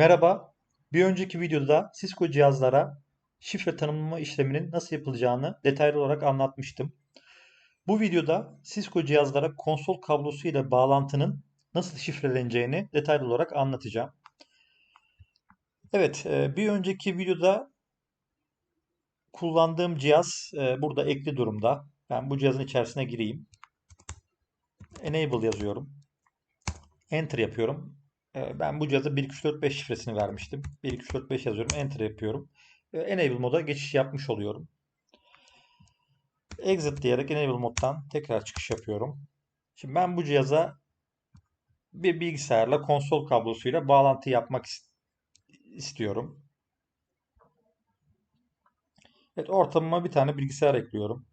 Merhaba. Bir önceki videoda Cisco cihazlara şifre tanımlama işleminin nasıl yapılacağını detaylı olarak anlatmıştım. Bu videoda Cisco cihazlara konsol kablosu ile bağlantının nasıl şifreleneceğini detaylı olarak anlatacağım. Evet, e, bir önceki videoda kullandığım cihaz e, burada ekli durumda. Ben bu cihazın içerisine gireyim. Enable yazıyorum. Enter yapıyorum. Ee, Ben bu cihaza 12345 şifresini vermiştim. 12345 yazıyorum. Enter yapıyorum. Ee, Enable moda geçiş yapmış oluyorum. Exit diyerek Enable moddan tekrar çıkış yapıyorum. Şimdi ben bu cihaza bir bilgisayarla konsol kablosuyla bağlantı yapmak istiyorum. Evet, ortamıma bir tane bilgisayar ekliyorum.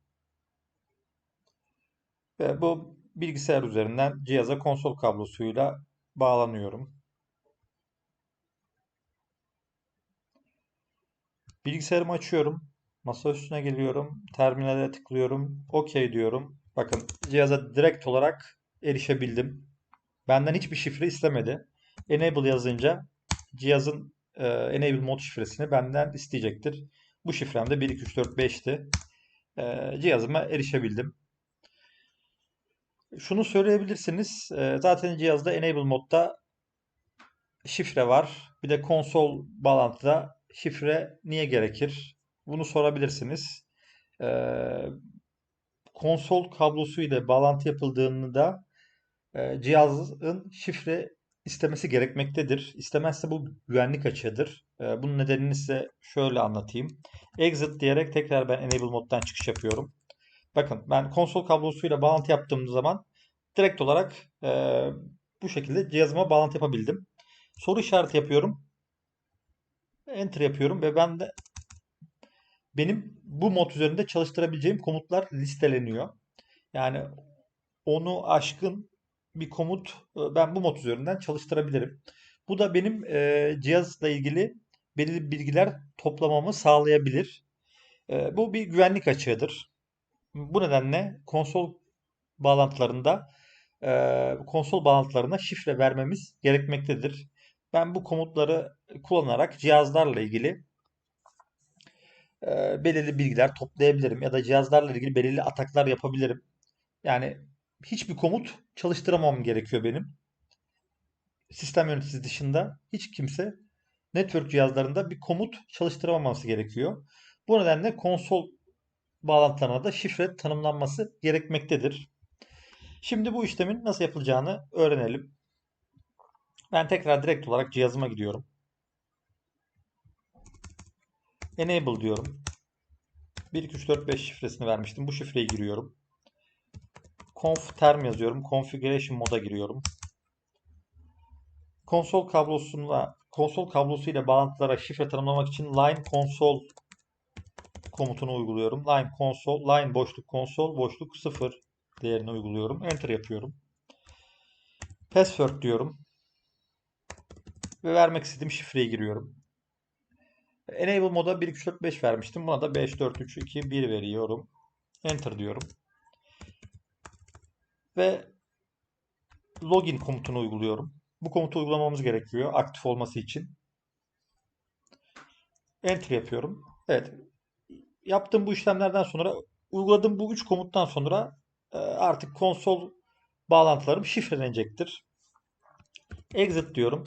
Ve bu bilgisayar üzerinden cihaza konsol kablosuyla bağlanıyorum. Bilgisayarımı açıyorum. Masa üstüne geliyorum. Terminale tıklıyorum. OK diyorum. Bakın cihaza direkt olarak erişebildim. Benden hiçbir şifre istemedi. Enable yazınca cihazın e, Enable mod şifresini benden isteyecektir. Bu şifrem de 12345'ti. E, cihazıma erişebildim. Şunu söyleyebilirsiniz. e, zaten cihazda Enable modda şifre var. Bir de konsol bağlantıda şifre niye gerekir? Bunu sorabilirsiniz. E, konsol kablosu ile bağlantı yapıldığında e, cihazın şifre istemesi gerekmektedir. İstemezse bu güvenlik açığıdır. E, bunun nedenini size şöyle anlatayım. Exit diyerek tekrar ben Enable moddan çıkış yapıyorum. Bakın ben konsol kablosuyla bağlantı yaptığım zaman direkt olarak e, bu şekilde cihazıma bağlantı yapabildim. Soru işareti yapıyorum. Enter yapıyorum ve ben de benim bu mod üzerinde çalıştırabileceğim komutlar listeleniyor. Yani onu aşkın bir komut e, ben bu mod üzerinden çalıştırabilirim. Bu da benim e, cihazla ilgili belirli bilgiler toplamamı sağlayabilir. E, bu bir güvenlik açığıdır. Bu nedenle konsol bağlantılarında e, konsol bağlantılarına şifre vermemiz gerekmektedir. Ben bu komutları kullanarak cihazlarla ilgili e, belirli bilgiler toplayabilirim ya da cihazlarla ilgili belirli ataklar yapabilirim. Yani hiçbir komut çalıştıramam gerekiyor benim. Sistem yöneticisi dışında hiç kimse network cihazlarında bir komut çalıştıramaması gerekiyor. Bu nedenle konsol bağlantılarına da şifre tanımlanması gerekmektedir. Şimdi bu işlemin nasıl yapılacağını öğrenelim. Ben tekrar direkt olarak cihazıma gidiyorum. Enable diyorum. 1, 2, 3, 4, 5 şifresini vermiştim. Bu şifreyi giriyorum. Conf term yazıyorum. Configuration moda giriyorum. Konsol kablosuna konsol kablosuyla bağlantılara şifre tanımlamak için line console komutunu uyguluyorum. Line console, line boşluk console boşluk 0 değerini uyguluyorum. Enter yapıyorum. Password diyorum. Ve vermek istediğim şifreyi giriyorum. Enable moda 1 2 4 5 vermiştim. Buna da 5 4 3 2 1 veriyorum. Enter diyorum. Ve login komutunu uyguluyorum. Bu komutu uygulamamız gerekiyor aktif olması için. Enter yapıyorum. Evet. Yaptığım bu işlemlerden sonra uyguladığım bu 3 komuttan sonra e, artık konsol bağlantılarım şifrelenecektir. Exit diyorum.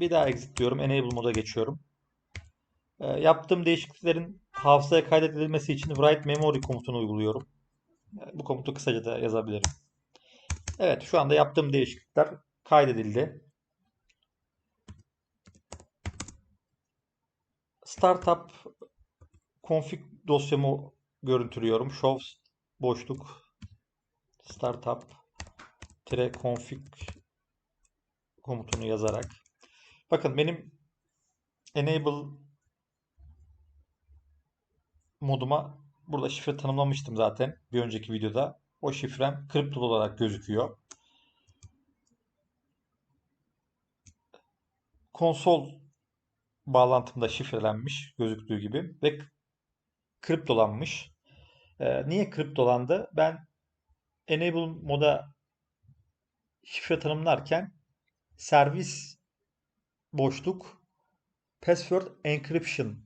Bir daha exit diyorum. Enable moda geçiyorum. E, yaptığım değişikliklerin hafızaya kaydedilmesi için write memory komutunu uyguluyorum. E, bu komutu kısaca da yazabilirim. Evet şu anda yaptığım değişiklikler kaydedildi. Startup config dosyamı görüntülüyorum. Show boşluk startup config komutunu yazarak. Bakın benim enable moduma burada şifre tanımlamıştım zaten bir önceki videoda. O şifrem kripto olarak gözüküyor. Konsol bağlantımda şifrelenmiş gözüktüğü gibi ve kriptolanmış. Ee, niye kriptolandı? Ben enable moda şifre tanımlarken servis boşluk password encryption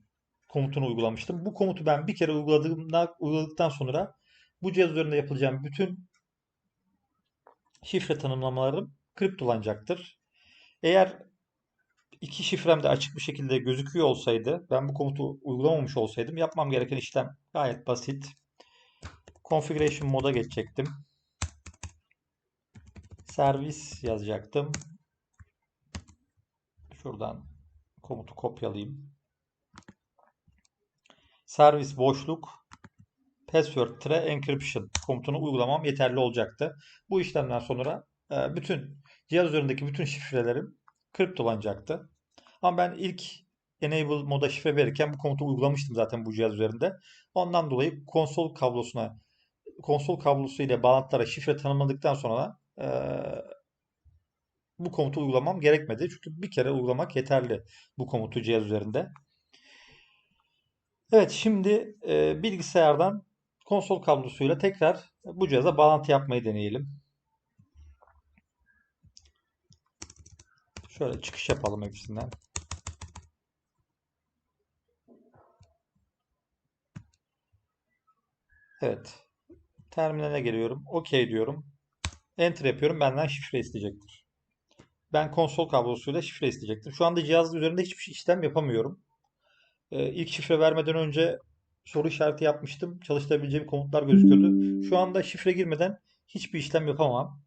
komutunu uygulamıştım. Bu komutu ben bir kere uyguladığımda, uyguladıktan sonra bu cihaz üzerinde yapılacağım bütün şifre tanımlamalarım kriptolanacaktır. Eğer iki şifrem de açık bir şekilde gözüküyor olsaydı, ben bu komutu uygulamamış olsaydım yapmam gereken işlem gayet basit. Configuration moda geçecektim. Servis yazacaktım. Şuradan komutu kopyalayayım. Servis boşluk password tire encryption komutunu uygulamam yeterli olacaktı. Bu işlemden sonra e, bütün cihaz üzerindeki bütün şifrelerim kriptolanacaktı. Ama ben ilk enable moda şifre verirken bu komutu uygulamıştım zaten bu cihaz üzerinde. Ondan dolayı konsol kablosuna konsol kablosu ile bağlantılara şifre tanımladıktan sonra e, bu komutu uygulamam gerekmedi. Çünkü bir kere uygulamak yeterli bu komutu cihaz üzerinde. Evet şimdi e, bilgisayardan konsol kablosuyla tekrar bu cihaza bağlantı yapmayı deneyelim. Şöyle çıkış yapalım hepsinden. Evet. Terminale geliyorum. OK diyorum. Enter yapıyorum. Benden şifre isteyecektir. Ben konsol kablosuyla şifre isteyecektir. Şu anda cihazın üzerinde hiçbir işlem yapamıyorum. Ee, ilk şifre vermeden önce soru işareti yapmıştım. Çalıştırabileceğim komutlar gözüküyordu. Şu anda şifre girmeden hiçbir işlem yapamam.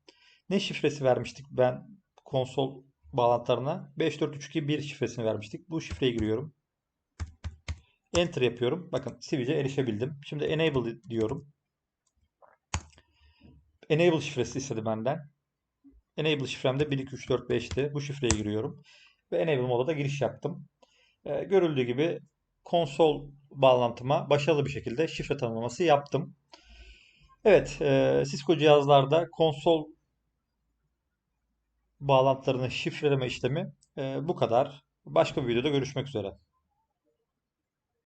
Ne şifresi vermiştik ben konsol bağlantılarına? 54321 şifresini vermiştik. Bu şifreyi giriyorum. Enter yapıyorum. Bakın sivilce erişebildim. Şimdi enable diyorum. Enable şifresi istedi benden. Enable şifremde 1, 2, 3, 4, 5'ti. Bu şifreye giriyorum. Ve Enable moda da giriş yaptım. Ee, görüldüğü gibi konsol bağlantıma başarılı bir şekilde şifre tanımlaması yaptım. Evet, e, Cisco cihazlarda konsol bağlantılarını şifreleme işlemi e, bu kadar. Başka bir videoda görüşmek üzere.